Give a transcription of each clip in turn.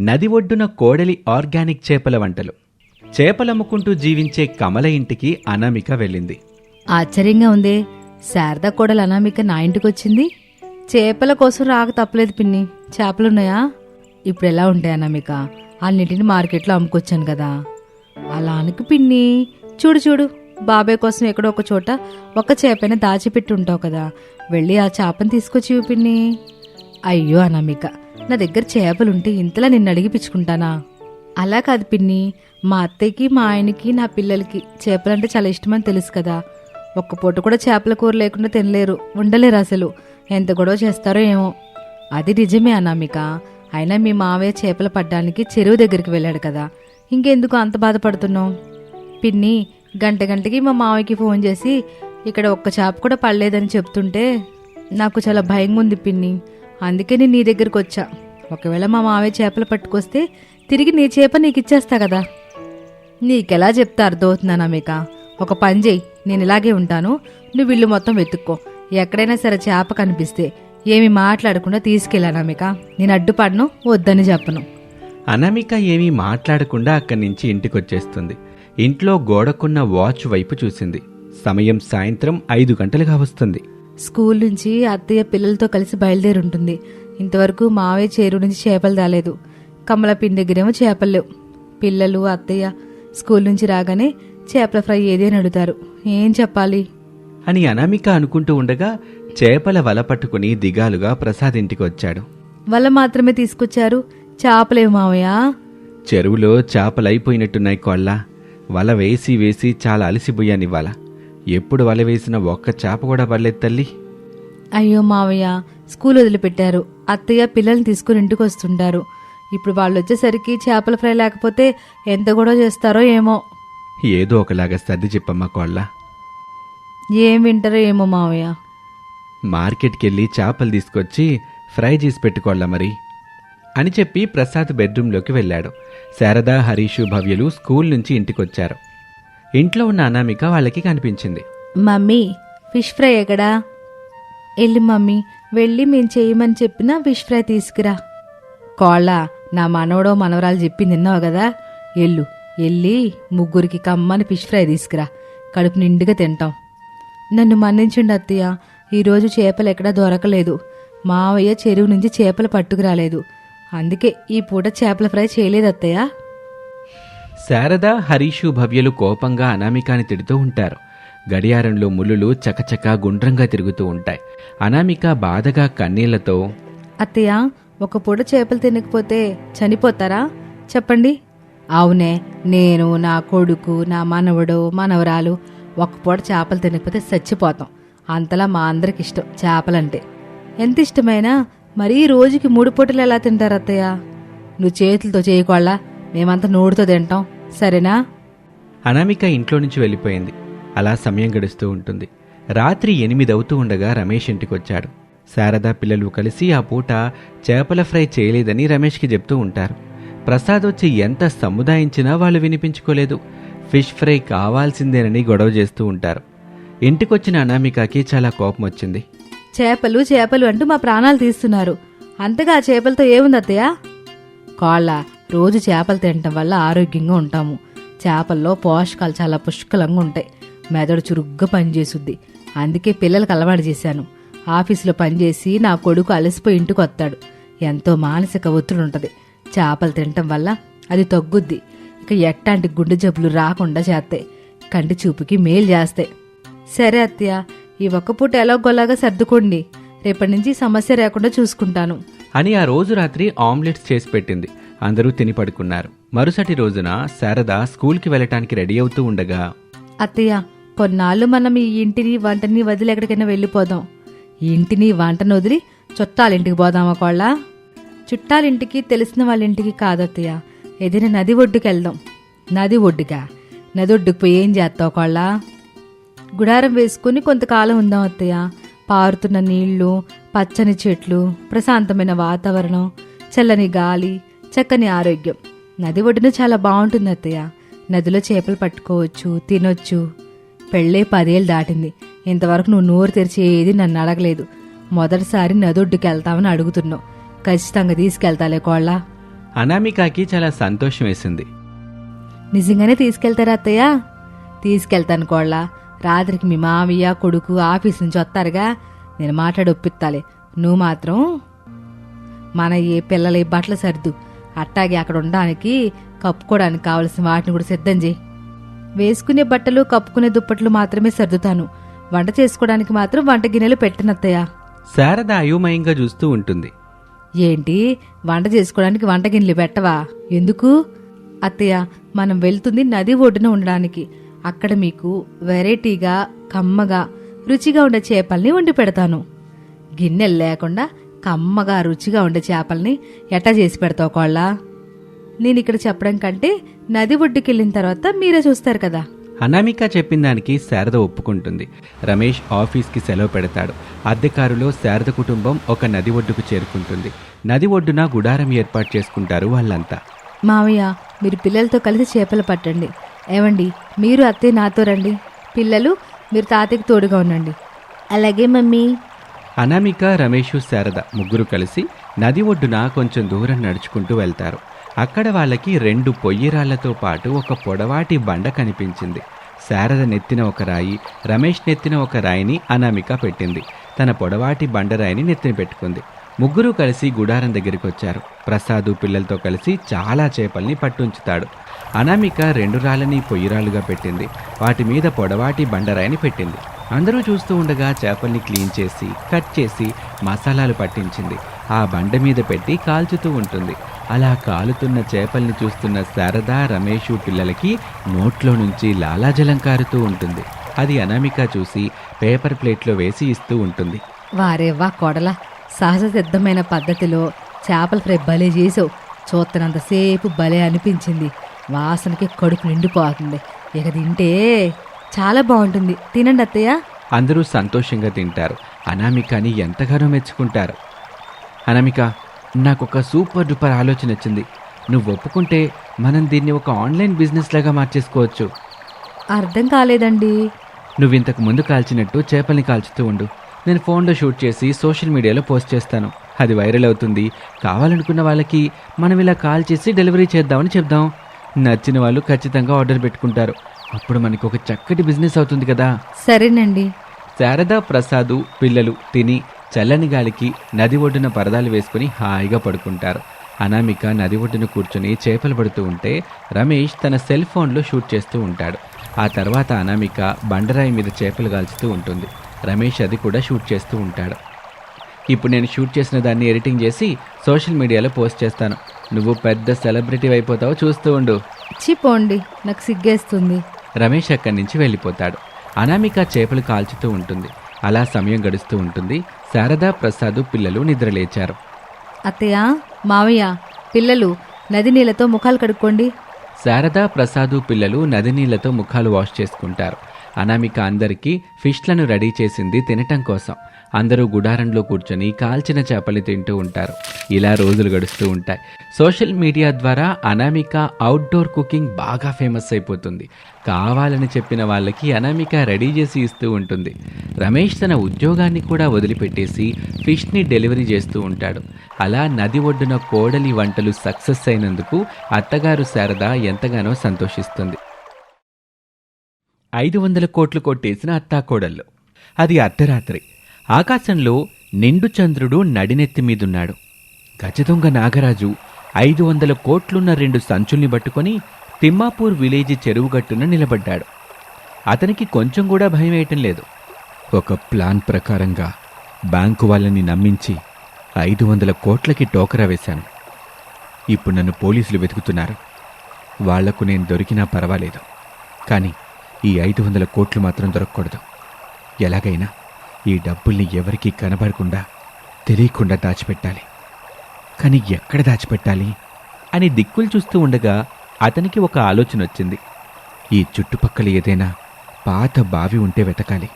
నది ఒడ్డున కోడలి ఆర్గానిక్ చేపల వంటలు. చేపలమ్ముకుంటూ జీవించే కమల ఇంటికి అనామిక వెళ్ళింది. ఆశ్చర్యంగా ఉందే శారద కోడలు అనామిక నా ఇంటికి వచ్చింది చేపల కోసం రాక తప్పలేదు పిన్ని చేపలున్నాయా? ఇప్పుడు ఎలా ఉంటాయి అనామిక? అన్నిటిని మార్కెట్లో అమ్ముకొచ్చాను కదా. అలా అనుకు పిన్ని చూడు చూడు బాబాయ్ కోసం ఎక్కడో ఒక చోట ఒక చేపని దాచిపెట్టి ఉంటావు కదా. వెళ్ళి ఆ చేపని తీసుకొచ్చి పిన్ని. అయ్యో అనామిక నా దగ్గర చేపలుంటే ఇంతలా నిన్ను అడిగిపించుకుంటానా అలా కాదు పిన్ని. మా అత్తయ్యకి మా ఆయనకి నా పిల్లలకి చేపలంటే చాలా ఇష్టమని తెలుసు కదా. ఒక్క పూట కూడా చేపల కూర లేకుండా తినలేరు. ఉండలేరు అసలు. ఎంత గొడవ చేస్తారో ఏమో. అది నిజమే అనామిక. అయినా మీ మావయ్య చేపలు పడ్డానికి చెరువు దగ్గరికి వెళ్ళాడు కదా. ఇంకెందుకు అంత బాధపడుతున్నావు? పిన్ని గంట గంటకి మా మావయ్యకి ఫోన్ చేసి ఇక్కడ ఒక్క చేప కూడా పడలేదని చెప్తుంటే నాకు చాలా భయంగా ఉంది పిన్ని. అందుకే నేను నీ దగ్గరికి వచ్చా. ఒకవేళ మా మావే చేపలు పట్టుకొస్తే తిరిగి నీ చేప నీకు ఇచ్చేస్తా కదా. నీకెలా చెప్తా అర్థమవుతున్నానా మీక ఒక పని చేయి నేను ఇలాగే ఉంటాను. నువ్వు ఇల్లు మొత్తం వెతుక్కో. ఎక్కడైనా సరే చేప కనిపిస్తే ఏమి మాట్లాడకుండా తీసుకెళ్ళాను అమిక నేను అడ్డుపడను వద్దని చెప్పను. అనామిక ఏమీ మాట్లాడకుండా అక్కడి నుంచి ఇంటికొచ్చేస్తుంది. ఇంట్లో గోడకున్న వాచ్ వైపు చూసింది. సమయం సాయంత్రం ఐదు గంటలుగా వస్తుంది. స్కూల్ నుంచి అత్తయ్య పిల్లలతో కలిసి బయలుదేరి ఉంటుంది ఇంతవరకు మావయ్య చేరు నుంచి చేపలు రాలేదు కమల పిండి దగ్గరేమో చేపలు లేవు. పిల్లలు అత్తయ్య స్కూల్ నుంచి రాగానే చేపల ఫ్రై ఏది అని అడుగుతారు. ఏం చెప్పాలి? అని అనామిక అనుకుంటూ ఉండగా చేపల వల పట్టుకుని దిగాలుగా ప్రసాద్ ఇంటికి వచ్చాడు. వల్ల మాత్రమే తీసుకొచ్చారు. చేపలేవు మావయ్య. చెరువులో చేపలైపోయినట్టున్నాయి కోళ్ళ. వల వేసి వేసి చాలా అలసిపోయాను ఇవాళ ఎప్పుడు వల వేసిన ఒక్క చేప కూడా పడలేదు తల్లి. అయ్యో మావయ్య స్కూల్ వదిలిపెట్టారు. అత్తయ్య పిల్లల్ని తీసుకుని ఇంటికి వస్తుంటారు. ఇప్పుడు వాళ్ళు వచ్చేసరికి చేపల ఫ్రై లేకపోతే ఎంత గొడవ చేస్తారో ఏమో. ఏదో ఒకలాగా సర్ది చెప్పమ్మా కోళ్ళ. ఏం వింటారో ఏమో మావయ్య. మార్కెట్కి వెళ్ళి చేపలు తీసుకొచ్చి ఫ్రై చేసి పెట్టుకోళ్ళ మరి. అని చెప్పి ప్రసాద్ బెడ్రూమ్లోకి వెళ్ళాడు. శారద హరీషు భవ్యలు స్కూల్ నుంచి ఇంటికొచ్చారు. ఇంట్లో ఉన్న అనామిక వాళ్ళకి కనిపించింది. మమ్మీ ఫిష్ ఫ్రై ఎక్కడా? వెళ్ళి మమ్మీ వెళ్ళి మేము చేయమని చెప్పిన ఫిష్ ఫ్రై తీసుకురా. కోళ్ళ నా మనవడో మనవరాలు చెప్పింది విన్నావు కదా? ఎల్లు వెళ్ళి ముగ్గురికి కమ్మని ఫిష్ ఫ్రై తీసుకురా. కడుపు నిండుగా తింటాం. నన్ను మన్నించండి అత్తయ్య ఈరోజు చేపలు ఎక్కడా దొరకలేదు. మావయ్య చెరువు నుంచి చేపలు పట్టుకురాలేదు. అందుకే ఈ పూట చేపల ఫ్రై చేయలేదు అత్తయ్య. శారద హరీషు భవ్యలు కోపంగా అనామికాని తిడుతూ ఉంటారు. గడియారంలో ముళ్ళులు చకచకా గుండ్రంగా తిరుగుతూ ఉంటాయి. అనామిక బాధగా కన్నీళ్ళతో అత్తయ్య ఒక పూట చేపలు తినకపోతే చనిపోతారా? చెప్పండి. అవునే నేను నా కొడుకు నా మనవడు మనవరాలు ఒక పూట చేపలు తినకపోతే చచ్చిపోతాం. అంతలా మా అందరికి ఇష్టం చేపలంటే. ఎంత ఇష్టమైనా? మరీ రోజుకి మూడు పూటలు ఎలా తింటారు అత్తయ్య? నువ్వు చేతులతో చేయకోళ్ళ మేమంతా నోడుతో తింటాం. సరేనా? అనామిక ఇంట్లో నుంచి వెళ్ళిపోయింది. అలా సమయం గడుస్తూ ఉంటుంది. రాత్రి ఎనిమిది అవుతూ ఉండగా రమేష్ ఇంటికొచ్చాడు శారద పిల్లలు కలిసి ఆ పూట చేపల ఫ్రై చేయలేదని రమేష్కి చెప్తూ ఉంటారు. ప్రసాద్ వచ్చి ఎంత సముదాయించినా వాళ్ళు వినిపించుకోలేదు. ఫిష్ ఫ్రై కావాల్సిందేనని గొడవ చేస్తూ ఉంటారు. ఇంటికొచ్చిన అనామికకి చాలా కోపం వచ్చింది. చేపలు చేపలు అంటూ మా ప్రాణాలు తీస్తున్నారు. అంతగా ఆ చేపలతో ఏముంది అత్తయ్య కాళ్ళ రోజు చేపలు తినటం వల్ల ఆరోగ్యంగా ఉంటాము. చేపల్లో పోషకాలు చాలా పుష్కలంగా ఉంటాయి. మెదడు చురుగ్గా పనిచేస్తుంది అందుకే పిల్లలకు అలవాటు చేశాను. ఆఫీసులో పనిచేసి నా కొడుకు అలసిపోయి ఇంటికి వస్తాడు. ఎంతో మానసిక ఒత్తిడి ఉంటుంది. చేపలు తినటం వల్ల అది తగ్గుద్ది. ఇక ఎట్టాంటి గుండె జబ్బులు రాకుండా చేస్తాయి. కంటి చూపుకి మేలు చేస్తాయి. సరే అత్తయ్య ఈ ఒక్క పూట ఎలాగోలాగా సర్దుకోండి. రేపటి నుంచి సమస్య లేకుండా చూసుకుంటాను. అని ఆ రోజు రాత్రి ఆమ్లెట్స్ చేసి పెట్టింది. అందరూ తిని పడుకున్నారు. మరుసటి రోజున శారద స్కూల్కి వెళ్ళటానికి రెడీ అవుతూ ఉండగా అత్తయ్య కొన్నాళ్ళు మనం ఈ ఇంటిని వంటని వదిలి ఎక్కడికైనా వెళ్ళిపోదాం. ఈ ఇంటిని వంటను వదిలి చుట్టాలింటికి పోదాం ఒకళ్ళ. చుట్టాలింటికి తెలిసిన వాళ్ళ ఇంటికి కాదత్తయ్య ఏదైనా నది ఒడ్డుకెళ్దాం నది ఒడ్డుగా. నది ఒడ్డుకు పోయి ఏం చేస్తావు కోళ్ళ గుడారం వేసుకుని కొంతకాలం ఉందాం అత్తయ్య. పారుతున్న నీళ్ళు పచ్చని చెట్లు ప్రశాంతమైన వాతావరణం చల్లని గాలి చక్కని ఆరోగ్యం. నది ఒడ్డున చాలా బాగుంటుంది అత్తయ్య. నదిలో చేపలు పట్టుకోవచ్చు తినొచ్చు. పెళ్ళే పదేళ్ళు దాటింది. ఇంతవరకు నువ్వు నోరు తెరిచి ఏది నన్ను అడగలేదు. మొదటిసారి నదొడ్డుకి వెళ్తామని అడుగుతున్నావు. ఖచ్చితంగా తీసుకెళ్తాలే కోళ్ళ. అనామికకి చాలా సంతోషం వేసింది. నిజంగానే తీసుకెళ్తారా అత్తయ్య? తీసుకెళ్తాను కోళ్ళ. రాత్రికి మీ మావయ్య కొడుకు ఆఫీస్ నుంచి వస్తారుగా. నేను మాట్లాడి ఒప్పిత్తాలి నువ్వు మాత్రం మన ఏ పిల్లల బట్టలు సర్దు. అట్టాగే అక్కడ ఉండడానికి కప్పుకోవడానికి కావలసిన వాటిని కూడా సిద్ధం చేయి. వేసుకునే బట్టలు కప్పుకునే దుప్పట్లు మాత్రమే సర్దుతాను. వంట చేసుకోవడానికి మాత్రం వంట గిన్నెలు పెట్టనత్తయ్య. శారద అయోమయంగా చూస్తూ ఉంటుంది. ఏంటి? వంట చేసుకోవడానికి వంట గిన్నెలు పెట్టవా? ఎందుకు? అత్తయ్య మనం వెళ్తుంది నది ఒడ్డున ఉండడానికి. అక్కడ మీకు వెరైటీగా కమ్మగా రుచిగా ఉండే చేపల్ని వండి పెడతాను. గిన్నెలు లేకుండా కమ్మగా రుచిగా ఉండే చేపల్ని ఎట్టా చేసి పెడతావు కోళ్ళ? నేను ఇక్కడ చెప్పడం కంటే నది ఒడ్డుకి వెళ్ళిన తర్వాత మీరే చూస్తారు కదా. అనామిక చెప్పిన దానికి శారద ఒప్పుకుంటుంది. రమేష్ ఆఫీస్కి సెలవు పెడతాడు. అద్దె కారులో శారద కుటుంబం ఒక నది ఒడ్డుకు చేరుకుంటుంది. నది ఒడ్డున గుడారం ఏర్పాటు చేసుకుంటారు వాళ్ళంతా. మావయ్య మీరు పిల్లలతో కలిసి చేపలు పట్టండి. ఏవండి మీరు అత్తయ్య నాతో రండి. పిల్లలు మీరు తాతయ్యకి తోడుగా ఉండండి. అలాగే మమ్మీ. అనామిక రమేష్ శారద ముగ్గురు కలిసి నది ఒడ్డున కొంచెం దూరం నడుచుకుంటూ వెళ్తారు. అక్కడ వాళ్ళకి రెండు పొయ్యిరాళ్ళతో పాటు ఒక పొడవాటి బండ కనిపించింది. శారద నెత్తిన ఒక రాయి రమేష్ నెత్తిన ఒక రాయిని అనామిక పెట్టింది. తన పొడవాటి బండరాయిని నెత్తిన పెట్టుకుంది. ముగ్గురు కలిసి గుడారం దగ్గరికి వచ్చారు ప్రసాదు పిల్లలతో కలిసి చాలా చేపల్ని పట్టుంచుతాడు. అనామిక రెండు రాళ్ళని పొయ్యిరాలుగా పెట్టింది. వాటి మీద పొడవాటి బండరాయిని పెట్టింది. అందరూ చూస్తూ ఉండగా చేపల్ని క్లీన్ చేసి కట్ చేసి మసాలాలు పట్టించింది. ఆ బండ మీద పెట్టి కాల్చుతూ ఉంటుంది. అలా కాలుతున్న చేపల్ని చూస్తున్న శారద రమేషు పిల్లలకి నోట్లో నుంచి లాలాజలం కారుతూ ఉంటుంది. అది అనామిక చూసి పేపర్ ప్లేట్లో వేసి ఇస్తూ ఉంటుంది. వారేవా కొడల సహజ సిద్ధమైన పద్ధతిలో చేపల ఫ్రై భలే చేసావు. చూస్తున్నంతసేపు భలే అనిపించింది. వాసనకి కడుపు నిండిపోతుంది. ఇక తింటే చాలా బాగుంటుంది. తినండి అత్తయ్య. అందరూ సంతోషంగా తింటారు. అనామికని ఎంతగానో మెచ్చుకుంటారు. అనామిక నాకు ఒక సూపర్ డూపర్ ఆలోచన వచ్చింది. నువ్వు ఒప్పుకుంటే మనం దీన్ని ఒక ఆన్లైన్ బిజినెస్ లాగా మార్చేసుకోవచ్చు. అర్థం కాలేదండి. నువ్వు ఇంతకు ముందు కాల్చినట్టు చేపల్ని కాల్చుతూ ఉండు. నేను ఫోన్లో షూట్ చేసి సోషల్ మీడియాలో పోస్ట్ చేస్తాను. అది వైరల్ అవుతుంది. కావాలనుకున్న వాళ్ళకి మనం ఇలా కాల్ చేసి డెలివరీ చేద్దామని చెప్దాం. నచ్చిన వాళ్ళు ఖచ్చితంగా ఆర్డర్ పెట్టుకుంటారు. అప్పుడు మనకి ఒక చక్కటి బిజినెస్ అవుతుంది కదా. సరేనండి. శారద ప్రసాదు పిల్లలు తిని చల్లని గాలికి నది ఒడ్డున పరదాలు వేసుకుని హాయిగా పడుకుంటారు. అనామిక నది ఒడ్డున కూర్చుని చేపలు పడుతూ ఉంటే రమేష్ తన సెల్ ఫోన్లో షూట్ చేస్తూ ఉంటాడు. ఆ తర్వాత అనామిక బండరాయి మీద చేపలు కాల్చుతూ ఉంటుంది. రమేష్ అది కూడా షూట్ చేస్తూ ఉంటాడు. ఇప్పుడు నేను షూట్ చేసిన దాన్ని ఎడిటింగ్ చేసి సోషల్ మీడియాలో పోస్ట్ చేస్తాను. నువ్వు పెద్ద సెలబ్రిటీ అయిపోతావు చూస్తూ ఉండు. చిపోండి నాకు సిగ్గేస్తుంది. రమేష్ అక్కడి నుంచి వెళ్ళిపోతాడు. అనామిక చేపలు కాల్చుతూ ఉంటుంది. అలా సమయం గడుస్తూ ఉంటుంది. శారద ప్రసాదు పిల్లలు నిద్రలేచారు. అత్తయ్య మావయ్య పిల్లలు నది నీళ్ళతో ముఖాలు కడుక్కోండి. శారద ప్రసాదు పిల్లలు నది నీళ్ళతో ముఖాలు వాష్ చేసుకుంటారు. అనామిక అందరికీ ఫిష్లను రెడీ చేసింది తినటం కోసం. అందరూ గుడారంలో కూర్చొని కాల్చిన చేపలు తింటూ ఉంటారు. ఇలా రోజులు గడుస్తూ ఉంటాయి. సోషల్ మీడియా ద్వారా అనామిక అవుట్డోర్ కుకింగ్ బాగా ఫేమస్ అయిపోతుంది. కావాలని చెప్పిన వాళ్ళకి అనామిక రెడీ చేసి ఇస్తూ ఉంటుంది. రమేష్ తన ఉద్యోగాన్ని కూడా వదిలిపెట్టేసి ఫిష్ని డెలివరీ చేస్తూ ఉంటాడు. అలా నది ఒడ్డున కోడలి వంటలు సక్సెస్ అయినందుకు అత్తగారు శారద ఎంతగానో సంతోషిస్తుంది. ఐదు వందల కోట్లు కొట్టేసిన అత్తాకోడళ్ళు అది అర్ధరాత్రి. ఆకాశంలో నిండు చంద్రుడు నడినెత్తి మీదున్నాడు. గజదొంగ నాగరాజు ఐదు వందల కోట్లున్న రెండు సంచుల్ని పట్టుకొని తిమ్మాపూర్ విలేజ్ చెరువుగట్టున నిలబడ్డాడు. అతనికి కొంచెం కూడా భయం వేయటం లేదు. ఒక ప్లాన్ ప్రకారంగా బ్యాంకు వాళ్ళని నమ్మించి ఐదు వందల కోట్లకి టోకరా వేశాను. ఇప్పుడు నన్ను పోలీసులు వెతుకుతున్నారు. వాళ్ళకు నేను దొరికినా పర్వాలేదు. కానీ ఈ ఐదు వందల కోట్లు మాత్రం దొరకకూడదు. ఎలాగైనా ఈ డబ్బుల్ని ఎవరికీ కనబడకుండా తెలియకుండా దాచిపెట్టాలి. కానీ ఎక్కడ దాచిపెట్టాలి అని దిక్కులు చూస్తూ ఉండగా అతనికి ఒక ఆలోచన వచ్చింది. ఈ చుట్టుపక్కల ఏదైనా పాత బావి ఉంటే వెతకాలి.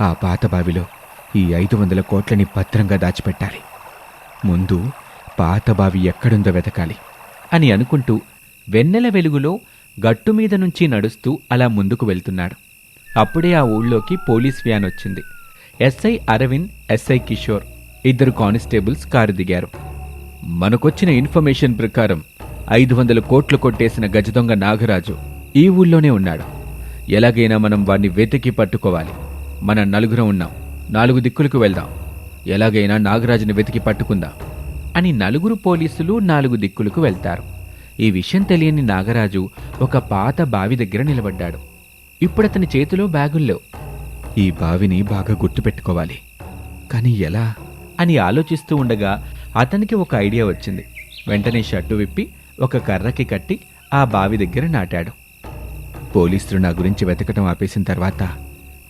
ఆ పాత బావిలో ఈ ఐదు వందల కోట్లని భద్రంగా దాచిపెట్టాలి. ముందు పాత బావి ఎక్కడుందో వెతకాలి అని అనుకుంటూ వెన్నెల వెలుగులో గట్టు మీద నుంచి నడుస్తూ అలా ముందుకు వెళ్తున్నాడు. అప్పుడే ఆ ఊళ్ళోకి పోలీస్ వ్యాన్ వచ్చింది. ఎస్ఐ అరవింద్ ఎస్ఐ కిషోర్ ఇద్దరు కానిస్టేబుల్స్ కారు దిగారు. మనకొచ్చిన ఇన్ఫర్మేషన్ ప్రకారం ఐదు వందల కోట్లు కొట్టేసిన గజదొంగ నాగరాజు ఈ ఊళ్ళోనే ఉన్నాడు. ఎలాగైనా మనం వాణ్ణి వెతికి పట్టుకోవాలి. మన నలుగురం ఉన్నాం. నాలుగు దిక్కులకు వెళ్దాం. ఎలాగైనా నాగరాజుని వెతికి పట్టుకుందాం అని నలుగురు పోలీసులు నాలుగు దిక్కులకు వెళ్తారు. ఈ విషయం తెలియని నాగరాజు ఒక పాత బావి దగ్గర నిలబడ్డాడు. ఇప్పుడు అతని చేతిలో బ్యాగుల్లో ఈ బావిని బాగా గుర్తుపెట్టుకోవాలి. కానీ ఎలా? అని ఆలోచిస్తూ ఉండగా అతనికి ఒక ఐడియా వచ్చింది. వెంటనే షర్టు విప్పి ఒక కర్రకి కట్టి ఆ బావి దగ్గర నాటాడు. పోలీసులు నా గురించి వెతకటం ఆపేసిన తర్వాత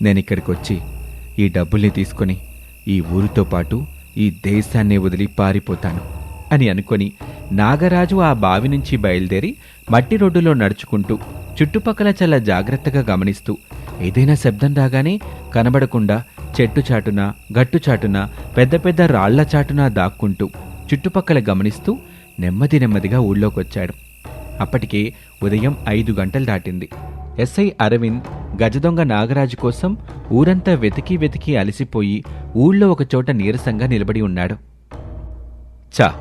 నేను ఇక్కడికి వచ్చి ఈ డబ్బుల్ని తీసుకొని ఈ ఊరితో పాటు ఈ దేశాన్ని వదిలి పారిపోతాను అని అనుకొని నాగరాజు ఆ బావి నుంచి బయలుదేరి మట్టి రోడ్డులో నడుచుకుంటూ చుట్టుపక్కల చాలా జాగ్రత్తగా గమనిస్తూ ఏదైనా శబ్దం రాగానే కనబడకుండా చెట్టు చాటున గట్టు చాటున పెద్ద పెద్ద రాళ్ళ చాటున దాక్కుంటూ చుట్టుపక్కల గమనిస్తూ నెమ్మది నెమ్మదిగా ఊళ్ళోకొచ్చాడు. అప్పటికే ఉదయం ఐదు గంటలు దాటింది. ఎస్ఐ అరవింద్ గజదొంగ నాగరాజు కోసం ఊరంతా వెతికి వెతికి అలసిపోయి ఊళ్ళో ఒకచోట నీరసంగా నిలబడి ఉన్నాడు. చా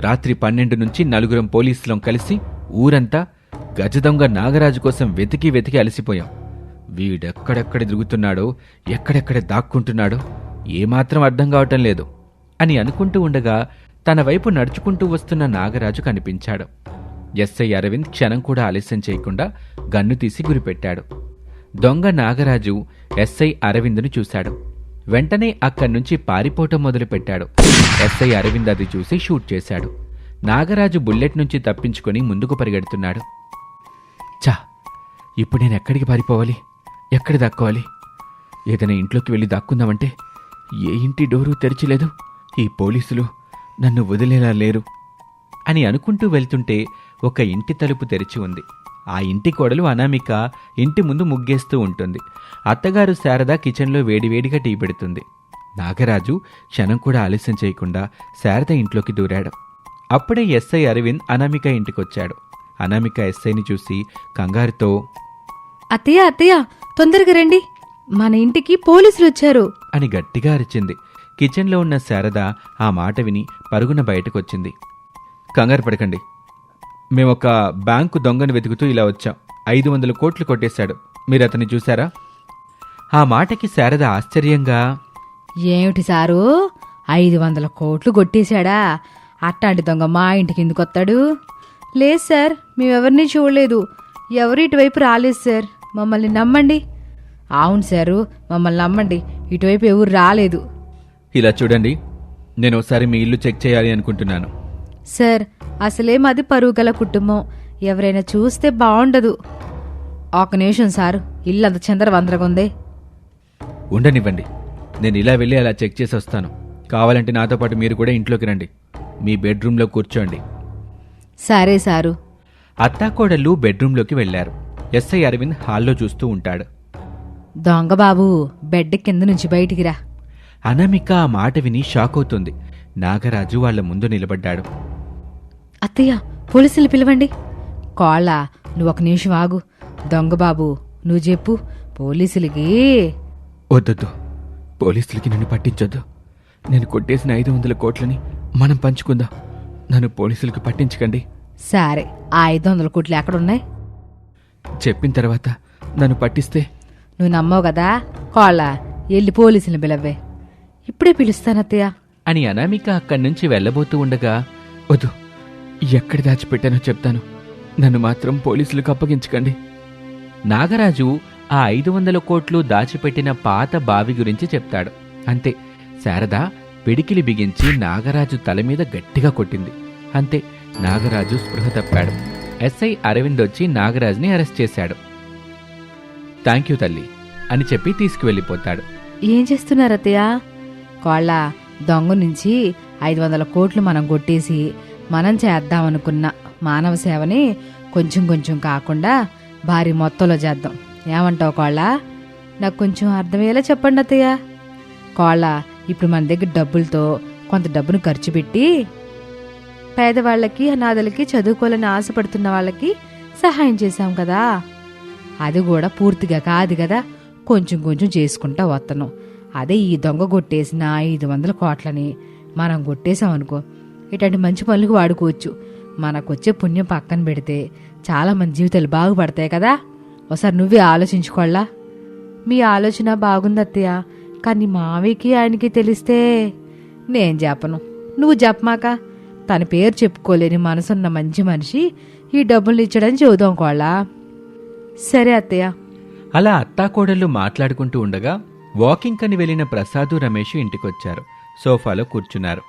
రాత్రి పన్నెండు నుంచి నలుగురం పోలీసులం కలిసి ఊరంతా గజదొంగ నాగరాజు కోసం వెతికి వెతికి అలసిపోయాం. వీడెక్కడెక్కడ తిరుగుతున్నాడో ఎక్కడెక్కడ దాక్కుంటున్నాడో ఏమాత్రం అర్థం కావటం లేదు అని అనుకుంటూ ఉండగా తన వైపు నడుచుకుంటూ వస్తున్న నాగరాజు కనిపించాడు. ఎస్ఐ అరవింద్ క్షణం కూడా ఆలస్యం చేయకుండా గన్ను తీసి గురిపెట్టాడు. దొంగ నాగరాజు ఎస్ఐ అరవింద్ను చూశాడు. వెంటనే అక్కడి నుంచి పారిపోవటం మొదలుపెట్టాడు. ఎస్ఐ అరవింద్ అది చూసి షూట్ చేశాడు. నాగరాజు బుల్లెట్ నుంచి తప్పించుకొని ముందుకు పరిగెడుతున్నాడు. చా ఇప్పుడు నేను ఎక్కడికి పారిపోవాలి? ఎక్కడ దాక్కోవాలి? ఏదైనా ఇంట్లోకి వెళ్ళి దాక్కుందామంటే ఏ ఇంటి డోరు తెరిచిలేదు? ఈ పోలీసులు నన్ను వదిలేలా లేరు అని అనుకుంటూ వెళ్తుంటే ఒక ఇంటి తలుపు తెరిచి ఉంది. ఆ ఇంటి కోడలు అనామిక ఇంటి ముందు ముగ్గేస్తూ ఉంటుంది. అత్తగారు శారద కిచెన్లో వేడివేడిగా టీ పెడుతుంది. నాగరాజు క్షణం కూడా ఆలస్యం చేయకుండా శారద ఇంట్లోకి దూరాడు. అప్పుడే ఎస్ఐ అరవింద్ అనామిక ఇంటికొచ్చాడు. అనామిక ఎస్ఐని చూసి కంగారుతో అత్తయ్య అత్తయ్య తొందరగా రండి. మన ఇంటికి పోలీసులు వచ్చారు. అని గట్టిగా అరిచింది. కిచెన్లో ఉన్న శారద ఆ మాట విని పరుగున బయటకొచ్చింది. కంగారు పడకండి. మేమొక బ్యాంకు దొంగను వెతుకుతూ ఇలా వచ్చాం. ఐదు వందల కోట్లు కొట్టేశాడు. మీరు అతన్ని చూసారా ఆ మాటకి శారద ఆశ్చర్యంగా ఏమిటి సారు? ఐదు వందల కోట్లు కొట్టేశాడా? అట్టాంటి దొంగ మా ఇంటికి ఎందుకు వస్తాడు? లేదు సార్ మేమెవరిని చూడలేదు. ఎవరు ఇటువైపు రాలేదు సార్. మమ్మల్ని నమ్మండి. అవును సారు మమ్మల్ని నమ్మండి. ఇటువైపు ఎవరు రాలేదు. ఇలా చూడండి నేను ఒకసారి మీ ఇల్లు చెక్ చేయాలి అనుకుంటున్నాను. సార్ అసలే మాది పరువు గల కుటుంబం. ఎవరైనా చూస్తే బాగుండదు. ఒక నిమిషం సారు ఇల్లు అంత చందరవందరగా ఉంది. ఉండనివ్వండి. నేను ఇలా వెళ్ళి అలా చెక్ చేసి వస్తాను. కావాలంటే నాతో పాటు మీరు కూడా ఇంట్లోకి రండి. మీ బెడ్రూమ్లో కూర్చోండి. సరే సారు. అత్తాకోడళ్ళు బెడ్రూమ్లోకి వెళ్ళారు ఎస్ఐ అరవింద్ హాల్లో చూస్తూ ఉంటాడు. దొంగ బాబు బెడ్ కింద నుంచి బయటికి రా. అనామిక ఆ మాట విని షాక్ అవుతుంది. నాగరాజు వాళ్ళ ముందు నిలబడ్డాడు. అత్తయ్య పోలీసులు పిలవండి. కోళ్ళ నువ్వు ఒక నిమిషం ఆగు. దొంగ బాబు నువ్వు చెప్పు. పోలీసులకి. వద్దొద్దు. పోలీసులకి నన్ను పట్టించొద్దు. నేను కొట్టేసిన ఐదు వందల కోట్లని మనం పంచుకుందాం. నన్ను పోలీసులకు పట్టించకండి. సరే ఆ ఐదు వందల కోట్లు ఎక్కడున్నాయి? చెప్పిన తర్వాత నన్ను పట్టిస్తే? నువ్వు నమ్మవు కదా. కోళ్ళ వెళ్ళి పోలీసులను పిలవే ఇప్పుడే పిలుస్తానత్తయ్య. అని అనామిక అక్కడి నుంచి వెళ్ళబోతూ ఉండగా వద్దు ఎక్కడ దాచిపెట్టానో చెప్తాను. నన్ను మాత్రం పోలీసులకు అప్పగించకండి. నాగరాజు ఆ ఐదు వందల కోట్లు దాచిపెట్టిన పాత బావి గురించి చెప్తాడు. అంతే శారద పిడికిలి బిగించి నాగరాజు తల మీద గట్టిగా కొట్టింది. అంతే నాగరాజు స్పృహ తప్పాడు. ఎస్ఐ అరవింద్ వచ్చి నాగరాజుని అరెస్ట్ చేశాడు. థ్యాంక్ యూ తల్లి అని చెప్పి తీసుకువెళ్ళిపోతాడు. ఏం చేస్తున్నారు కోళ్ళ దొంగ నుంచి ఐదు వందల కోట్లు మనం కొట్టేసి మనం చేద్దామనుకున్న మానవ సేవని కొంచెం కొంచెం కాకుండా భారీ మొత్తంలో చేద్దాం. ఏమంటావు కోళ్ళ? నాకు కొంచెం అర్థమయ్యేలా చెప్పండి అత్తయ్య. కోళ్ళ ఇప్పుడు మన దగ్గర డబ్బులతో కొంత డబ్బును ఖర్చు పెట్టి పేదవాళ్ళకి అనాథలకి చదువుకోవాలని ఆశపడుతున్న వాళ్ళకి సహాయం చేశాం కదా. అది కూడా పూర్తిగా కాదు కదా. కొంచెం కొంచెం చేసుకుంటా వస్తాను అదే ఈ దొంగ కొట్టేసిన ఐదు వందల కోట్లని మనం కొట్టేశామనుకో ఇటువంటి మంచి పనులకు వాడుకోవచ్చు. మనకొచ్చే పుణ్యం పక్కన పెడితే చాలా మంది జీవితాలు బాగుపడతాయి కదా. ఒకసారి నువ్వే ఆలోచించుకోవాలా? మీ ఆలోచన బాగుంది అత్తయ్య. కానీ మావికి ఆయనకి తెలిస్తే నేను చెప్పను. నువ్వు చెప్పమాక. తన పేరు చెప్పుకోలేని మనసున్న మంచి మనిషి ఈ డబ్బులు ఇచ్చడని చెబుదాం కోళ్ళ. సరే అత్తయ్య. అలా అత్తాకోడళ్ళు మాట్లాడుకుంటూ ఉండగా వాకింగ్ అని వెళ్ళిన ప్రసాదు రమేష్ ఇంటికొచ్చారు. సోఫాలో కూర్చున్నారు.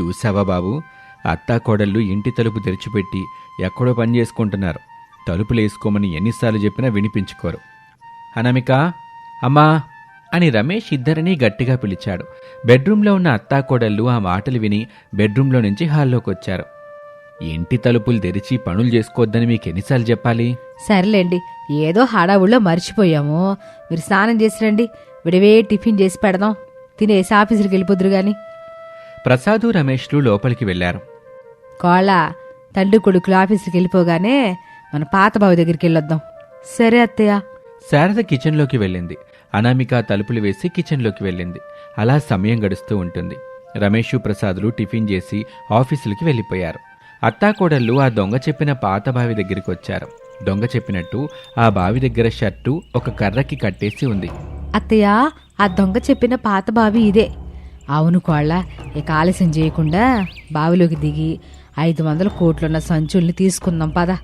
చూసావా బాబు అత్తాకోడళ్ళు ఇంటి తలుపు తెరిచిపెట్టి ఎక్కడో పని చేసుకుంటున్నారు. తలుపులు వేసుకోమని ఎన్నిసార్లు చెప్పినా వినిపించుకోరు. అనమిక అమ్మా అని రమేష్ ఇద్దరినీ గట్టిగా పిలిచాడు. బెడ్రూంలో ఉన్న అత్తాకోడళ్ళు ఆ మాటలు విని బెడ్రూంలో నుంచి హాల్లోకి వచ్చారు ఇంటి తలుపులు తెరిచి పనులు చేసుకోవద్దని మీకు ఎన్నిసార్లు చెప్పాలి? సర్లేండి ఏదో హడావుల్లో మర్చిపోయాము. మీరు స్నానం చేసి రండి. విడివే టిఫిన్ చేసి పెడదాం. తినేసి ఆఫీసులకు వెళ్ళిపోదురు గాని. ప్రసాదు రమేష్లు లోపలికి వెళ్ళారు కోళ్ళ తండ్రి కొడుకులు ఆఫీసుకి వెళ్ళిపోగానే మన పాత బావి దగ్గరికి వెళ్ళొద్దాం. సరే అత్తయ్య. శారద కిచెన్లోకి వెళ్ళింది. అనామిక తలుపులు వేసి కిచెన్లోకి వెళ్ళింది. అలా సమయం గడుస్తూ ఉంటుంది. రమేషు ప్రసాదులు టిఫిన్ చేసి ఆఫీసులకి వెళ్ళిపోయారు. అత్తాకోడళ్ళు ఆ దొంగ చెప్పిన పాత బావి దగ్గరికి వచ్చారు. దొంగ చెప్పినట్టు ఆ బావి దగ్గర షర్టు ఒక కర్రకి కట్టేసి ఉంది. అత్తయ్య ఆ దొంగ చెప్పిన పాత బావి ఇదే. అవును కోళ్ళ ఇక ఆలస్యం చేయకుండా బావిలోకి దిగి ఐదు వందల కోట్లున్న సంచుల్ని తీసుకుందాం పద.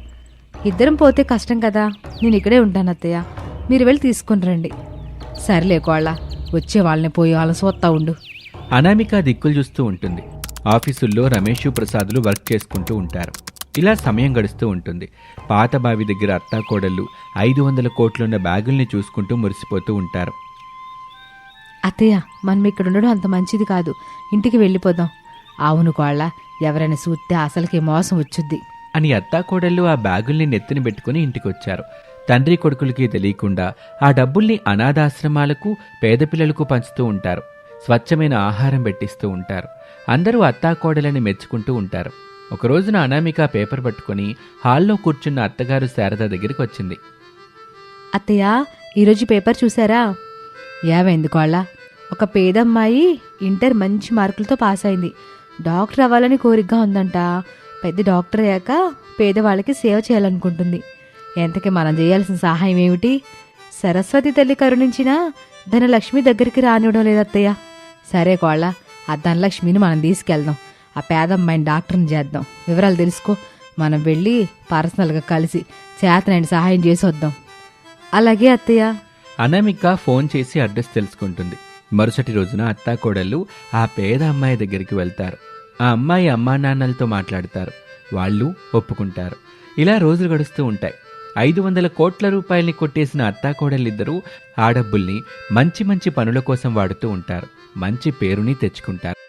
ఇద్దరం పోతే కష్టం కదా. నేను ఇక్కడే ఉంటాను అత్తయ్య. మీరు వెళ్ళి తీసుకుని రండి. సర్లే కోళ్ళ వచ్చే వాళ్ళని పోయి చూస్తా ఉండు. అనామిక దిక్కులు చూస్తూ ఉంటుంది. ఆఫీసుల్లో రమేషు ప్రసాదులు వర్క్ చేసుకుంటూ ఉంటారు. ఇలా సమయం గడుస్తూ ఉంటుంది. పాత బావి దగ్గర అత్తాకోడళ్ళు ఐదు వందల కోట్లున్న బ్యాగుల్ని చూసుకుంటూ మురిసిపోతూ ఉంటారు. అత్తయ్య మనం ఇక్కడ ఉండడం అంత మంచిది కాదు. ఇంటికి వెళ్ళిపోదాం. అవును కోళ్ళ ఎవరైనా చూస్తే అసలుకి మోసం వచ్చుద్ది. అని అత్తాకోడళ్ళు ఆ బ్యాగుల్ని నెత్తిన పెట్టుకుని ఇంటికొచ్చారు. తండ్రి కొడుకులకి తెలియకుండా ఆ డబ్బుల్ని అనాథాశ్రమాలకు పేద పిల్లలకు పంచుతూ ఉంటారు. స్వచ్ఛమైన ఆహారం పెట్టిస్తూ ఉంటారు. అందరూ అత్తాకోడలని మెచ్చుకుంటూ ఉంటారు. ఒక రోజున అనామిక పేపర్ పట్టుకొని హాల్లో కూర్చున్న అత్తగారు శారద దగ్గరికి వచ్చింది. అత్తయ్య ఈరోజు పేపర్ చూసారా యావెందుకోళ్ళ ఒక పేదమ్మాయి ఇంటర్ మంచి మార్కులతో పాస్ అయింది. డాక్టర్ అవ్వాలని కోరికగా ఉందంట. పెద్ద డాక్టర్ అయ్యాక పేదవాళ్ళకి సేవ చేయాలనుకుంటుంది. ఎంతకి మనం చేయాల్సిన సహాయం ఏమిటి? సరస్వతి తల్లి కరుణించినా ధనలక్ష్మి దగ్గరికి రానివ్వడం లేదత్తయ్య. సరే కోళ్ళ ఆ ధనలక్ష్మిని మనం తీసుకెళ్దాం. ఆ పేదమ్మాయిని డాక్టర్ని చేద్దాం. వివరాలు తెలుసుకో. మనం వెళ్ళి పర్సనల్గా కలిసి చేతనైన సహాయం చేసి వద్దాం. అలాగే అత్తయ్య. అనామిక ఫోన్ చేసి అడ్రస్ తెలుసుకుంటుంది. మరుసటి రోజున అత్తాకోడళ్ళు ఆ పేద అమ్మాయి దగ్గరికి వెళ్తారు. ఆ అమ్మాయి అమ్మా నాన్నలతో మాట్లాడతారు. వాళ్ళు ఒప్పుకుంటారు. ఇలా రోజులు గడుస్తూ ఉంటాయి. ఐదు వందల కోట్ల రూపాయల్ని కొట్టేసిన అత్తాకోడళ్ళిద్దరూ ఆ డబ్బుల్ని మంచి మంచి పనుల కోసం వాడుతూ ఉంటారు. మంచి పేరుని తెచ్చుకుంటారు.